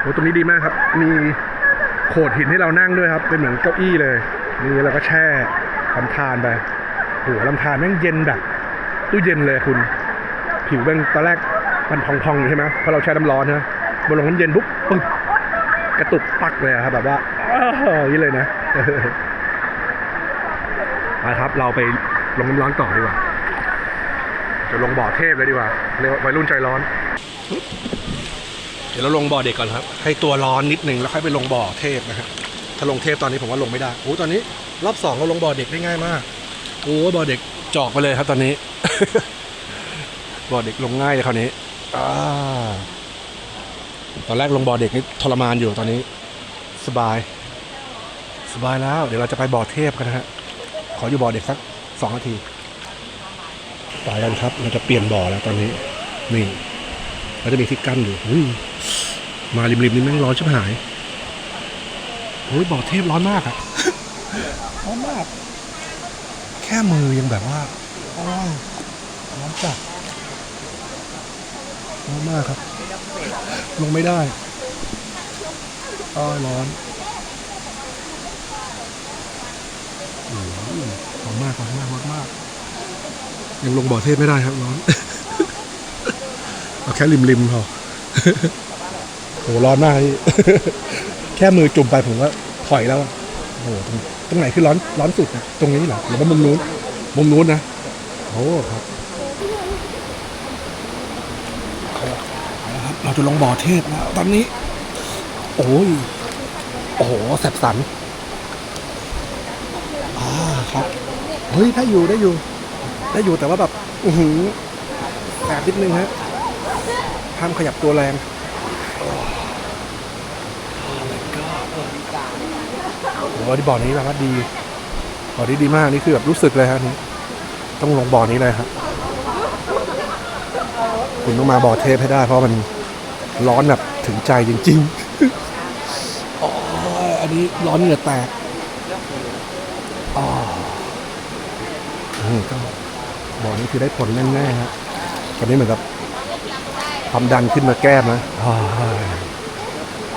โอ้ตรงนี้ดีมากครับ มีโขดหินให้เรานั่งด้วยครับ เป็นเหมือนเก้าอี้เลย นี่เราก็แช่ลำธารไปโหลำธารแม่งเย็นแบบตู้เย็นเลยคุณ ผิวแม่งตอนแรกมันพองๆอยู่ใช่ไหมพราะเราแช่น้ำร้อนนะบนลงน้ำเย็นปุ๊บปึ๊บกระตุกปักเลยครับแบบว่าอย่างนี้เลยนะมาครับ เราไปลงน้ำร้อนต่อดีกว่าจะลงบ่อเทพเลยดีกว่าเรียกวัยรุ่นใจร้อน ดี๋ยวเราลงบ่อเด็กก่อนครับ ให้ตัวร้อนนิดนึงแล้วค่อยไปลงบ่อเทพนะฮะถ้าลงเทพตอนนี้ผมว่าลงไม่ได้โอ้ตอนนี้รอบสองเราลงบ่อเด็กได้ง่ายมากโอ้บ่อเด็กจอกไปเลยครับตอนนี้ บ่อเด็กลงง่ายเลยคราวนี้อ่าตอนแรกลงบ่อเด็กนี่ทรมานอยู่ตอนนี้ สบาย สบายแล้ว เดี๋ยวเราจะไปบ่อเทพกันนะฮะขออยู่บ่อเด็กสักสองนาทีไปกันครับ เราจะเปลี่ยนบ่อแล้วตอนนี้นี่ เราจะมีที่กั้นอยู่อุ้ยมาริมๆนี่แม่งร้อนชิบหายโอ้ยบ่อเทพร้อนมากอะร้อนมาก แค่มือยังแบบว่าอ้าวร้อนจัดร้อนมากครับ ลงไม่ได้อ้าวร้อนอืมร้อนมากร้อนมากร้อนมาก ยังลงบ่อเทพไม่ได้ครับร้อน เอาแค่ริมๆพอโหร้อนมากพี่ แค่มือจุ่มไปผมก็ถอยแล้วโอ้โหตรงตรงไหนคือร้อนร้อนสุดนะตรงนี้เหรอหรือว่ามุมนู้นมุมนู้นนะโอ้ครับเราจะลงบ่อเทพแล้วตอนนี้ โอ้ยโอ้โหแสบสันอ่าครับเฮ้ยได้อยู่ได้อยู่ ได้อยู่แต่ว่าแบบอือหือแสบนิดนึงฮะ ห้ามขยับตัวแรงโอ้โหที่บ่อนี้แบบว่าดีบ่อนี้ดีมากนี่คือแบบรู้สึกเลยฮะนี่ต้องลงบ่อนี้เลยครับคุณต้องมาบ่อเทพให้ได้ เพราะมันร้อนแบบถึงใจจริงๆอ๋ออันนี้ร้อนเหงื่อแตกอ๋อนี่ก็บ่อนี้คือได้ผลแน่ๆฮะตอนนี้เหมือนกับ ความดันขึ้นมาแก้มนะ